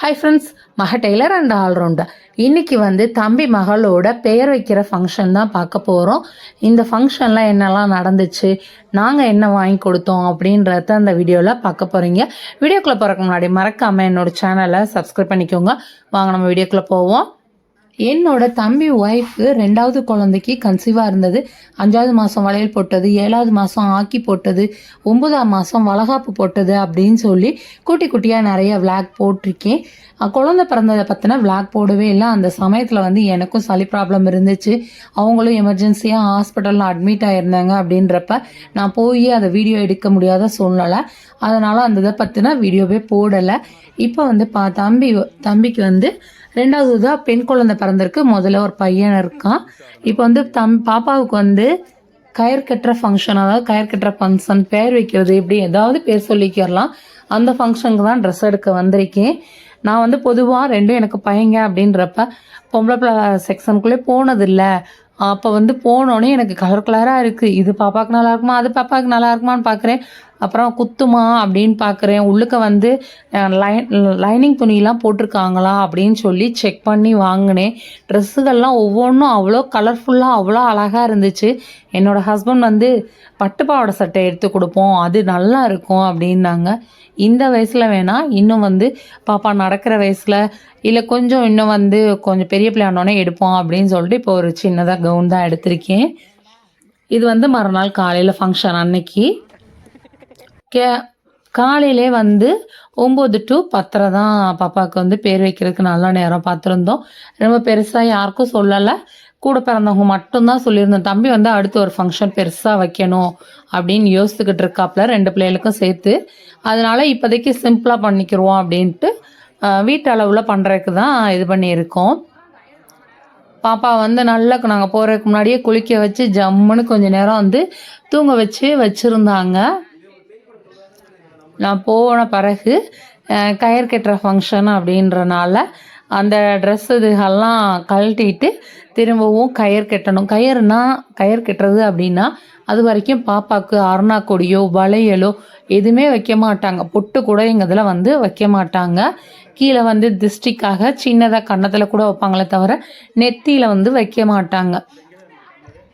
Hi friends மக tailor and allrounder. இன்றைக்கி வந்து தம்பி மகளோட பெயர் வைக்கிற ஃபங்க்ஷன் தான் பார்க்க போகிறோம் இந்த ஃபங்க்ஷனில் என்னெல்லாம் நடந்துச்சு நாங்கள் என்ன வாங்கி கொடுத்தோம் அப்படின்றத அந்த வீடியோவில் பார்க்க போகிறீங்க வீடியோக்குள்ளே போகிறக்கு முன்னாடி மறக்காமல் என்னோட சேனலை சப்ஸ்கிரைப் பண்ணிக்கோங்க. வாங்க நம்ம வீடியோக்குள்ளே போவோம். என்னோட தம்பி ஒய்ஃபு ரெண்டாவது குழந்தைக்கு கன்சீவாக இருந்தது. அஞ்சாவது மாதம் வளையல் போட்டது ஏழாவது மாதம் ஆக்கி போட்டது ஒன்பதாம் மாதம் வளகாப்பு போட்டது அப்படின்னு சொல்லி குட்டி குட்டியாக நிறைய விளாக் போட்டிருக்கேன். குழந்தை பிறந்ததை பற்றின விளாக் போடவே இல்லை. அந்த சமயத்தில் வந்து எனக்கும் சளி ப்ராப்ளம் இருந்துச்சு. அவங்களும் எமர்ஜென்சியாக ஹாஸ்பிட்டலில் அட்மிட் ஆகிருந்தாங்க அப்படின்றப்ப நான் போய் அதை வீடியோ எடுக்க முடியாத சூழ்நிலை. அதனால் அந்த இதை பற்றின வீடியோவே போடலை. இப்போ வந்து பா தம்பி தம்பிக்கு வந்து ரெண்டாவது தான் பெண் குழந்தை பிறந்திருக்கு. முதல்ல ஒரு பையன் இருக்கான். இப்போ வந்து தம் பாப்பாவுக்கு வந்து கயிறு கட்டுற ஃபங்க்ஷன் அதாவது கயிறு கட்டுற ஃபங்க்ஷன் பேர் வைக்கிறது இப்படி ஏதாவது பேர் சொல்லிக்கிறலாம். அந்த ஃபங்க்ஷனுக்கு தான் ட்ரெஸ் எடுக்க வந்திருக்கேன். நான் வந்து பொதுவாக ரெண்டும் எனக்கு பையங்க அப்படின்றப்ப பொம்பளை பிள்ளை செக்ஷனுக்குள்ளே போனதில்லை. அப்போ வந்து போனோடனே எனக்கு கலர் கலராக இருக்குது இது பாப்பாவுக்கு நல்லா இருக்குமா அது பாப்பாவுக்கு நல்லா இருக்குமான்னு பார்க்குறேன் அப்புறம் குத்துமா அப்படின்னு பார்க்குறேன் உள்ளுக்க வந்து லைன் லைனிங் துணியெலாம் போட்டிருக்காங்களா அப்படின்னு சொல்லி செக் பண்ணி வாங்கினேன். ட்ரெஸ்ஸுகள்லாம் ஒவ்வொன்றும் அவ்வளோ கலர்ஃபுல்லாக அவ்வளோ அழகாக இருந்துச்சு. என்னோட ஹஸ்பண்ட் வந்து பட்டு பாவாடை சட்டை எடுத்து கொடுப்போம் அது நல்லா இருக்கும் அப்படின்னாங்க. இந்த வயசில் வேணால் இன்னும் வந்து பாப்பா நடக்கிற வயசில் இல்லை கொஞ்சம் இன்னும் வந்து கொஞ்சம் பெரிய பிள்ளையானோடனே எடுப்போம் அப்படின்னு சொல்லிட்டு இப்போ ஒரு சின்னதாக கவுன் தான் எடுத்திருக்கேன். இது வந்து மறுநாள் காலையில் ஃபங்க்ஷன் அன்னைக்கு. கே காலையிலே வந்து ஒம்பது டு பத்தரை தான் பாப்பாவுக்கு வந்து பேர் வைக்கிறதுக்கு நல்ல நேரம் பார்த்துருந்தோம். ரொம்ப பெருசாக யாருக்கும் சொல்லலை. கூட பிறந்தவங்க மட்டும்தான் சொல்லியிருந்தோம். தம்பி வந்து அடுத்து ஒரு ஃபங்க்ஷன் பெருசாக வைக்கணும் அப்படின்னு யோசித்துக்கிட்டு இருக்காப்புல ரெண்டு பிள்ளைகளுக்கும் சேர்த்து. அதனால இப்போதைக்கு சிம்பிளாக பண்ணிக்கிறோம் அப்படின்ட்டு வீட்டு அளவில் பண்ணுறதுக்கு தான் இது பண்ணியிருக்கோம். பாப்பா வந்து நல்லா நாங்கள் போகிறதுக்கு முன்னாடியே குளிக்க வச்சு ஜம்முன்னு கொஞ்சம் நேரம் வந்து தூங்க வச்சு வச்சுருந்தாங்க. நான் போன பிறகு கயிறு கட்டுற ஃபங்க்ஷன் அப்படின்றனால அந்த ட்ரெஸ் இதுகெல்லாம் கழட்டிட்டு திரும்பவும் கயிறு கட்டணும். கயிறுனா கயிறு கட்டுறது அப்படின்னா அது வரைக்கும் பாப்பாவுக்கு அருணா கொடியோ வளையலோ எதுவுமே வைக்க மாட்டாங்க. பொட்டு கூட எங்கள் இதில் வந்து வைக்க மாட்டாங்க. கீழே வந்து திருஷ்டிக்காக சின்னதாக கன்னத்தில் கூட வைப்பாங்களே தவிர நெத்தியில் வந்து வைக்க மாட்டாங்க.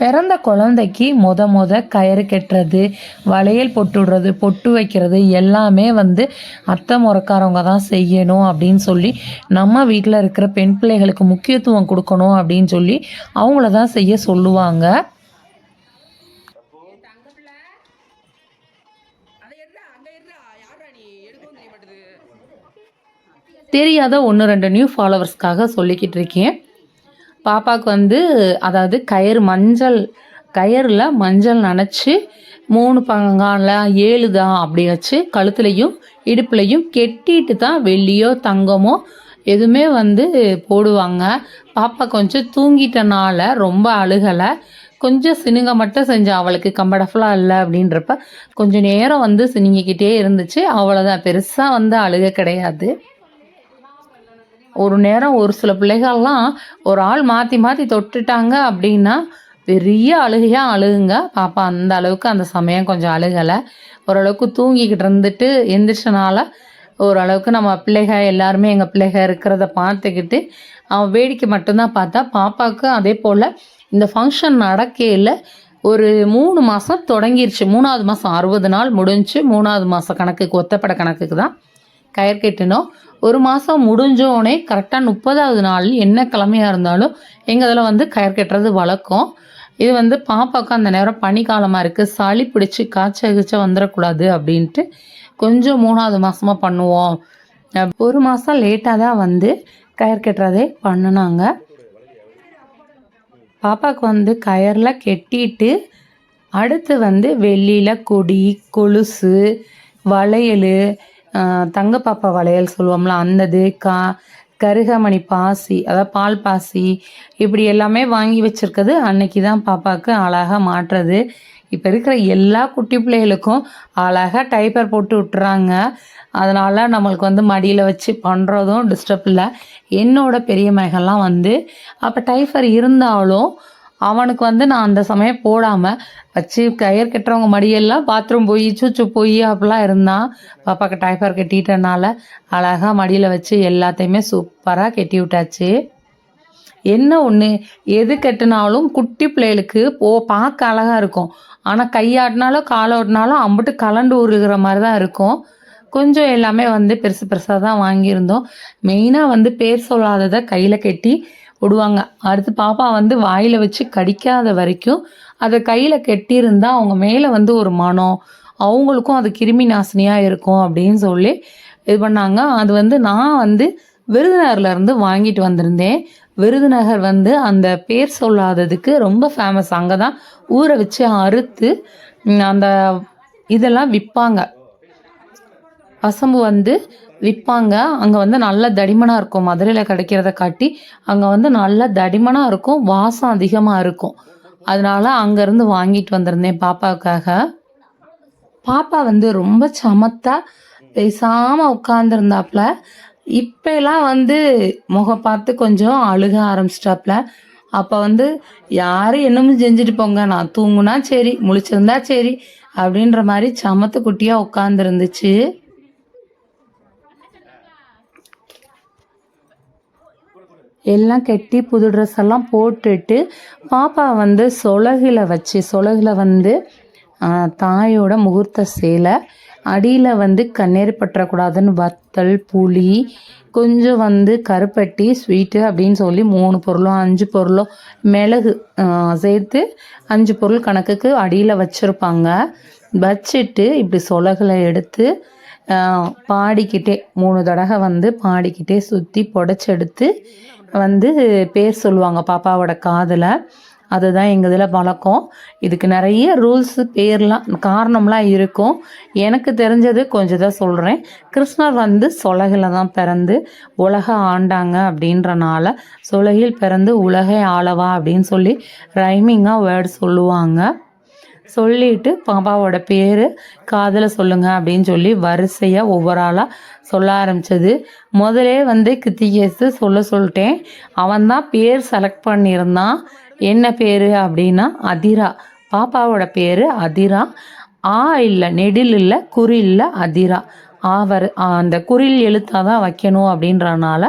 பிறந்த குழந்தைக்கு முத முத கயிறு கட்டுறது வளையல் பொட்டு விடுறது பொட்டு வைக்கிறது எல்லாமே வந்து அத்தை முறக்காரவங்க தான் செய்யணும் அப்படின்னு சொல்லி நம்ம வீட்டில் இருக்கிற பெண் பிள்ளைகளுக்கு முக்கியத்துவம் கொடுக்கணும் அப்படின்னு சொல்லி அவங்கள தான் செய்ய சொல்லுவாங்க. தெரியாத ஒன்று ரெண்டு நியூ ஃபாலோவர்ஸ்க்காக சொல்லிக்கிட்டு இருக்கேன். பாப்பாவுக்கு வந்து அதாவது கயிறு மஞ்சள் கயிறில் மஞ்சள் நனைச்சி மூணு பங்கால ஏழு தான் அப்படி வச்சு கழுத்துலையும் இடுப்புலையும் கெட்டிட்டு தான் வெள்ளியோ தங்கமோ எதுவுமே வந்து போடுவாங்க. பாப்பா கொஞ்சம் தூங்கிட்டனால ரொம்ப அழுகலை. கொஞ்சம் சினுங்க மட்டும் செஞ்ச அவளுக்கு கம்ஃபர்டபுளாக இல்லை அப்படின்றப்ப கொஞ்சம் நேரம் வந்து சினிங்கிக்கிட்டே இருந்துச்சு. அவ்வளோதான் பெருசாக வந்து அழுக கிடையாது. ஒரு நேரம் ஒரு சில பிள்ளைகள்லாம் ஒரு ஆள் மாற்றி மாற்றி தொட்டுட்டாங்க அப்படின்னா பெரிய அழுகையாக அழுகுங்க. பாப்பா அந்த அளவுக்கு அந்த சமயம் கொஞ்சம் அழுகலை. ஓரளவுக்கு தூங்கிக்கிட்டு இருந்துட்டு எந்திரிச்சனால ஓரளவுக்கு நம்ம பிள்ளைக எல்லாருமே எங்கள் பிள்ளைக இருக்கிறத பார்த்துக்கிட்டு அவன் வேடிக்கை மட்டும்தான் பார்த்தா பாப்பாவுக்கு அதே போல் இந்த ஃபங்க்ஷன் நடக்கையில் ஒரு மூணு மாதம் தொடங்கிருச்சு. மூணாவது மாதம் அறுபது நாள் முடிஞ்சு மூணாவது மாதம் கணக்குக்கு ஒத்தப்பட கணக்குக்கு தான். கயிறு கட்டணும் ஒரு மாதம் முடிஞ்சோடனே கரெக்டாக முப்பதாவது நாள் என்ன கிழமையாக இருந்தாலும் எங்கள் இதில் வந்து கயிறு கட்டுறது வழக்கம். இது வந்து பாப்பாவுக்கு அந்த நேரம் பனிக்காலமாக இருக்குது சளி பிடிச்சி காய்ச்சல் கீச்சல் வந்துடக்கூடாது அப்படின்ட்டு கொஞ்சம் மூணாவது மாதமாக பண்ணுவோம். ஒரு மாதம் லேட்டாக தான் வந்து கயிறு கட்டுறதே பண்ணினாங்க. பாப்பாவுக்கு வந்து கயரில் கெட்டிட்டு அடுத்து வந்து வெள்ளியில் கொடி கொலுசு வளையல் தங்க பாப்பா வளையல் சொல்லுவோம்ல அந்தது கா கருகமணி பாசி அதாவது பால் பாசி இப்படி எல்லாமே வாங்கி வச்சுருக்கிறது அன்னைக்கு தான் பாப்பாவுக்கு அழகாக மாட்டுறது இப்போ இருக்கிற எல்லா குட்டி பிள்ளைகளுக்கும் அழகாக டைப்பர் போட்டு விட்டுறாங்க. அதனால் நம்மளுக்கு வந்து மடியில் வச்சு பண்ணுறதும் டிஸ்டர்ப் இல்லை. என்னோட பெரிய மகன்லாம் வந்து அப்போ டைஃபர் இருந்தாலும் அவனுக்கு வந்து நான் அந்த சமயம் போடாமல் வச்சு கயிறு கட்டுறவங்க மடியெல்லாம் பாத்ரூம் போய் சூச்சு போய் அப்படிலாம் இருந்தான் பாப்பாக்கு டைஃபர் கட்டிட்டனால அழகாக மடியில் வச்சு எல்லாத்தையுமே சூப்பராக கட்டி விட்டாச்சு. என்ன ஒன்று எது கட்டினாலும் குட்டி பிள்ளைகளுக்கு போ பார்க்க அழகாக இருக்கும். ஆனால் கையாட்டினாலும் காலோட்டினாலும் அம்பிட்டு கலண்டு உருகிற மாதிரி தான் இருக்கும். கொஞ்சம் எல்லாமே வந்து பெருசு பெருசாக தான் வாங்கியிருந்தோம். மெயினாக வந்து பேர் சொல்லாததை கையில் கட்டி விடுவாங்க அடுத்து பாப்பா வந்து வாயில் வச்சு கடிக்காத வரைக்கும் அதை கையில் கெட்டியிருந்தா அவங்க மேலே வந்து ஒரு மனம் அவங்களுக்கும் அது கிருமி நாசினியாக இருக்கும் அப்படின்னு சொல்லி இது பண்ணாங்க. அது வந்து நான் வந்து விருதுநகர்லேருந்து வாங்கிட்டு வந்திருந்தேன். விருதுநகர் வந்து அந்த பேர் சொல்லாததுக்கு ரொம்ப ஃபேமஸ் அங்கே தான் ஊற வச்சு அறுத்து அந்த இதெல்லாம் விற்பாங்க பசம்பு வந்து விற்பாங்க அங்கே வந்து நல்ல தடிமனாக இருக்கும். மதுரையில் கிடைக்கிறத காட்டி அங்கே வந்து நல்ல தடிமனாக இருக்கும். வாசம் அதிகமாக இருக்கும். அதனால அங்கேருந்து வாங்கிட்டு வந்திருந்தேன் பாப்பாவுக்காக. பாப்பா வந்து ரொம்ப சமத்தா பேசாமல் உட்காந்துருந்தாப்புல இப்பெல்லாம் வந்து முகம் பார்த்து கொஞ்சம் அழுக ஆரம்பிச்சிட்டாப்புல அப்போ வந்து யாரும் என்னமோ செஞ்சுட்டு போங்க நான் தூங்குனா சரி முழிச்சிருந்தா சரி அப்படின்ற மாதிரி சமத்து குட்டியாக உட்காந்துருந்துச்சு எல்லாம் கட்டி புது ட்ரெஸ் எல்லாம் போட்டுட்டு பாப்பா வந்து சொலகில் வச்சு சொலகில் வந்து தாயோட முகூர்த்த சேலை அடியில் வந்து கண்ணீர் பற்றக்கூடாதுன்னு வத்தல் புளி கொஞ்சம் வந்து கருப்பட்டி ஸ்வீட்டு அப்படின்னு சொல்லி மூணு பொருளோ அஞ்சு பொருளோ மிளகு சேர்த்து அஞ்சு பொருள் கணக்குக்கு அடியில் வச்சுருப்பாங்க. வச்சுட்டு இப்படி சொலகில் எடுத்து பாடிக்கிட்டே மூணு தடவை வந்து பாடிக்கிட்டே சுற்றி புடச்செடுத்து வந்து பேர் சொல்லுவாங்க பாப்பாவோட காதில். அதுதான் எங்கள் இதில் பழக்கம். இதுக்கு நிறைய ரூல்ஸு பேர்லாம் காரணம்லாம் இருக்கும். எனக்கு தெரிஞ்சது கொஞ்சம் தான் சொல்கிறேன் கிருஷ்ணர் வந்து சொலகில் தான் பிறந்து உலக ஆண்டாங்க அப்படின்றனால சொலகில் பிறந்து உலகை ஆளவா அப்படின்னு சொல்லி ரைமிங்காக வேர்டு சொல்லுவாங்க. சொல்லிட்டு பாப்பாவோட பேர் காதில் சொல்லுங்க அப்படின்னு சொல்லி வரிசையாக ஒவ்வொரு ஆளாக சொல்ல ஆரம்பிச்சது. முதலே வந்து கித்திகேஸு சொல்ல சொல்லிட்டேன். அவன் தான் பேர் செலக்ட் பண்ணியிருந்தான். என்ன பேர் அப்படின்னா அதிரா. பாப்பாவோட பேர் அதிரா. ஆ இல்லை நெடில் இல்லை குறில் இல்லை அதிரா. ஆவர் அந்த குறில் எழுத்தாக தான் வைக்கணும் அப்படின்றனால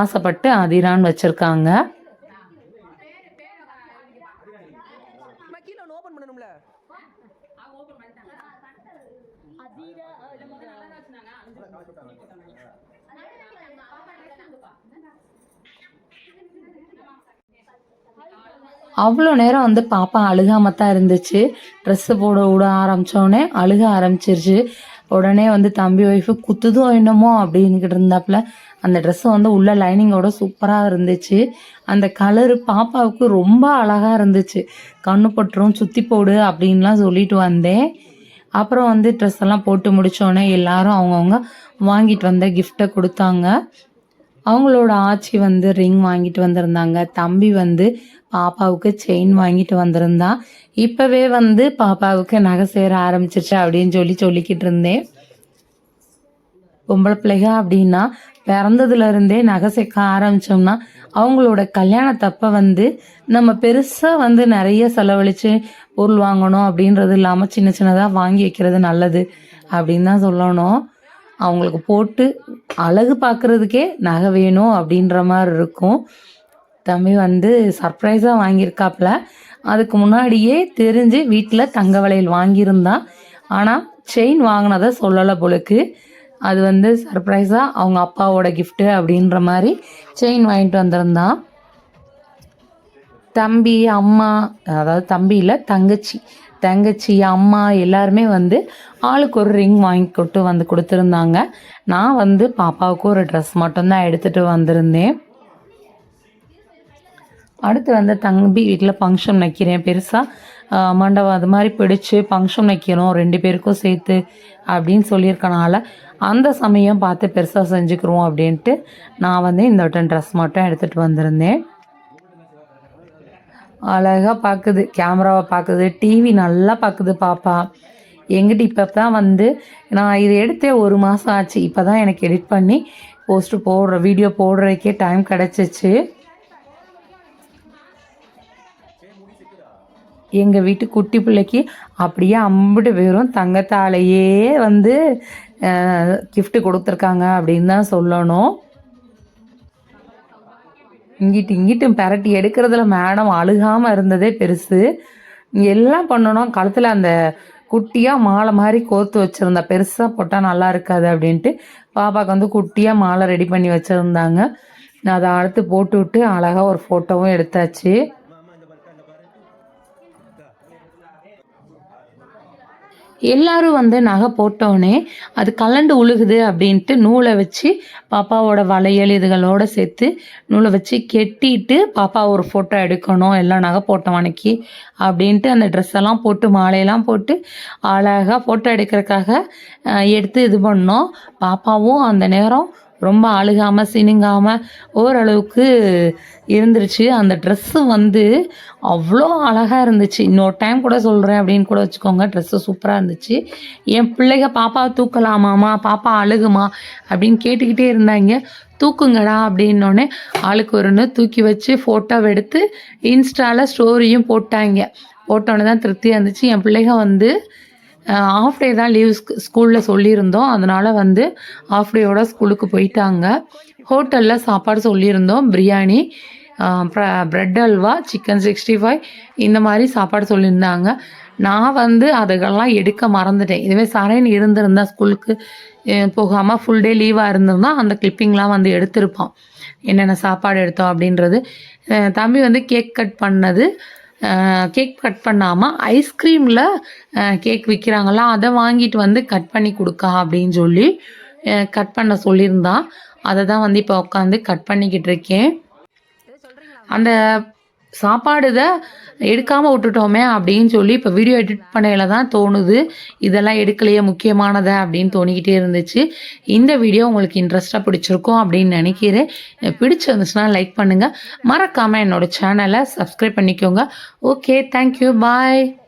ஆசைப்பட்டு அதிரான்னு வச்சுருக்காங்க நான் கீழே ஒன்று ஓப்பன் பண்ணணும்ல அவ்வளோ நேரம் வந்து பாப்பா அழுகாம தான் இருந்துச்சு. ட்ரெஸ்ஸு போட விட ஆரம்பித்தோடனே அழுக ஆரம்பிச்சிருச்சு. உடனே வந்து தம்பி ஒய்ஃபு குத்துதோ என்னமோ அப்படின்னுக்கிட்டு இருந்தாப்புல அந்த ட்ரெஸ்ஸு வந்து உள்ள லைனிங்கோட சூப்பராக இருந்துச்சு. அந்த கலரு பாப்பாவுக்கு ரொம்ப அழகாக இருந்துச்சு. கண்ணு பட்டுரும் சுற்றி போடு அப்படின்லாம் சொல்லிட்டு வந்தேன். அப்புறம் வந்து ட்ரெஸ் எல்லாம் போட்டு முடித்தோடனே எல்லாரும் அவங்கவுங்க வாங்கிட்டு வந்த கிஃப்ட்டை கொடுத்தாங்க. அவங்களோட ஆச்சி வந்து ரிங் வாங்கிட்டு வந்திருந்தாங்க. தம்பி வந்து பாப்பாவுக்கு செயின் வாங்கிட்டு வந்திருந்தான் இப்போவே வந்து பாப்பாவுக்கு நகை சேர ஆரம்பிச்சிருச்சு அப்படின்னு சொல்லி சொல்லிக்கிட்டு இருந்தேன். பொம்பளை பிள்ளைக அப்படின்னா பிறந்ததுல இருந்தே நகை சேர்க்க ஆரம்பிச்சோம்னா அவங்களோட கல்யாணத்தப்ப வந்து நம்ம பெருசா வந்து நிறைய செலவழிச்சு பொருள் வாங்கணும் அப்படின்றது இல்லாம சின்ன சின்னதா வாங்கி வைக்கிறது நல்லது அப்படின்னு தான் சொல்லணும். அவங்களுக்கு போட்டு அழகு பார்க்கறதுக்கே நகை வேணும் அப்படின்ற மாதிரி இருக்கும். தம்பி வந்து சர்ப்ரைஸாக வாங்கியிருக்காப்புல. அதுக்கு முன்னாடியே தெரிஞ்சு வீட்டில் தங்க வளையல் வாங்கியிருந்தான் ஆனால் செயின் வாங்கினதை சொல்லலை போலுக்கு. அது வந்து சர்ப்ரைஸாக அவங்க அப்பாவோட கிஃப்ட்டு அப்படின்ற மாதிரி செயின் வாங்கிட்டு வந்திருந்தான். தம்பி அம்மா அதாவது தம்பி இல்லை தங்கச்சி. தங்கச்சி அம்மா எல்லாருமே வந்து ஆளுக்கு ஒரு ரிங் வாங்கி கொண்டு வந்து கொடுத்துருந்தாங்க. நான் வந்து பாப்பாவுக்கு ஒரு ட்ரெஸ் மட்டும்தான் எடுத்துகிட்டு வந்திருந்தேன். அடுத்து வந்து தம்பி வீட்டில் ஃபங்க்ஷன் வைக்கிறேன் பெருசாக மண்டபம் அது மாதிரி பிடிச்சி ஃபங்க்ஷன் வைக்கணும் ரெண்டு பேருக்கும் சேர்த்து அப்படின்னு சொல்லியிருக்கனால அந்த சமயம் பார்த்து பெருசாக செஞ்சுக்கிறோம் அப்படின்ட்டு நான் வந்து இந்த வட்டம் ட்ரெஸ் மட்டும் எடுத்துகிட்டு வந்திருந்தேன். அழகாக பார்க்குது கேமராவை பார்க்குது டிவி நல்லா பார்க்குது பாப்பா. எங்கிட்ட இப்போ தான் வந்து நான் இது எடுத்தே ஒரு மாதம் ஆச்சு. இப்போ தான் எனக்கு எடிட் பண்ணி போஸ்ட் போடுற வீடியோ போடுறதுக்கே டைம் கிடச்சிச்சு. எங்கள் வீட்டு குட்டி பிள்ளைக்கு அப்படியே அம்பிட்டு பேரும் தங்கத்தாலேயே வந்து கிஃப்ட்டு கொடுத்துருக்காங்க அப்படின்னு தான் சொல்லணும். இங்கிட்டு இங்கிட்டும் பெரட்டி எடுக்கிறதுல மேடம் அழுகாமல் இருந்ததே பெருசு. எல்லாம் பண்ணணும். கழுத்தில் அந்த குட்டியாக மாலை மாதிரி கோர்த்து வச்சுருந்தா பெருசாக போட்டால் நல்லா இருக்காது அப்படின்ட்டு பாப்பாவுக்கு வந்து குட்டியாக மாலை ரெடி பண்ணி வச்சுருந்தாங்க. நான் அதை அடுத்து போட்டு விட்டு அழகாக ஒரு ஃபோட்டோவும் எடுத்தாச்சு. எல்லாரும் வந்து நகை போட்டோடனே அது கலண்டு உழுகுது அப்படின்ட்டு நூலை வச்சு பாப்பாவோட வளையல் இதுகளோட சேர்த்து நூலை வச்சு கெட்டிட்டு பாப்பா ஒரு ஃபோட்டோ எடுக்கணும் எல்லாம் நகை போட்டோம் அன்னைக்கு அப்படின்ட்டு அந்த ட்ரெஸ் எல்லாம் போட்டு மாலையெல்லாம் போட்டு அழகாக ஃபோட்டோ எடுக்கிறதுக்காக எடுத்து இது பண்ணோம். பாப்பாவும் அந்த நேரம் ரொம்ப அழுகாமல் சினுங்காமல் ஓரளவுக்கு இருந்துருச்சு. அந்த ட்ரெஸ்ஸு வந்து அவ்வளோ அழகாக இருந்துச்சு. இன்னொரு டைம் கூட சொல்கிறேன் அப்படின்னு கூட வச்சுக்கோங்க. ட்ரெஸ்ஸு சூப்பராக இருந்துச்சு. என் பிள்ளைங்க பாப்பா தூக்கலாமாம்மா பாப்பா அழுகுமா? அப்படின்னு கேட்டுக்கிட்டே இருந்தாங்க. தூக்குங்கடா அப்படின்னோடனே ஆளுக்கு ஒருன்னு தூக்கி வச்சு ஃபோட்டோ எடுத்து இன்ஸ்டாவில் ஸ்டோரியும் போட்டாங்க. போட்டோன்னே தான் திருப்தியாக இருந்துச்சு. என் பிள்ளைங்க வந்து ஆஃப் டே தான் லீவ் ஸ்கூலில் சொல்லியிருந்தோம். அதனால் வந்து ஆஃப் டேயோட ஸ்கூலுக்கு போயிட்டாங்க. ஹோட்டலில் சாப்பாடு சொல்லியிருந்தோம். Biryani bread halwa chicken sixty five இந்த மாதிரி சாப்பாடு சொல்லியிருந்தாங்க. நான் வந்து அதுக்கெல்லாம் எடுக்க மறந்துட்டேன். இதுவே சரண் இருந்திருந்தா ஸ்கூலுக்கு போகாமல் ஃபுல் டே லீவாக இருந்திருந்தா அந்த கிளிப்பிங்லாம் வந்து எடுத்திருப்பான். என்னென்ன சாப்பாடு எடுத்தோம் அப்படின்றது. தம்பி வந்து கேக் கட் பண்ணது. கேக் கட் பண்ணாமல் ஐஸ்கிரீமில் கேக் விற்கிறாங்களா அதை வாங்கிட்டு வந்து கட் பண்ணி கொடுக்கா அப்படின்னு சொல்லி கட் பண்ண சொல்லியிருந்தான். அதை தான் வந்து இப்போ உட்காந்து கட் பண்ணிக்கிட்டு இருக்கேன். அந்த சாப்பாடு இதை எடுக்காமல் விட்டுட்டோமே அப்படின்னு சொல்லி இப்போ வீடியோ எடிட் பண்ணையில் தான் தோணுது. இதெல்லாம் எடுக்கலையே முக்கியமானதை அப்படின்னு தோணிக்கிட்டே இருந்துச்சு. இந்த வீடியோ உங்களுக்கு இன்ட்ரெஸ்ட்டாக பிடிச்சிருக்கும் அப்படின்னு நினைக்கிறேன். பிடிச்சிருந்துச்சுன்னா லைக் பண்ணுங்கள் மறக்காமல் என்னோடய சேனலை சப்ஸ்கிரைப் பண்ணிக்கோங்க. Okay thank you bye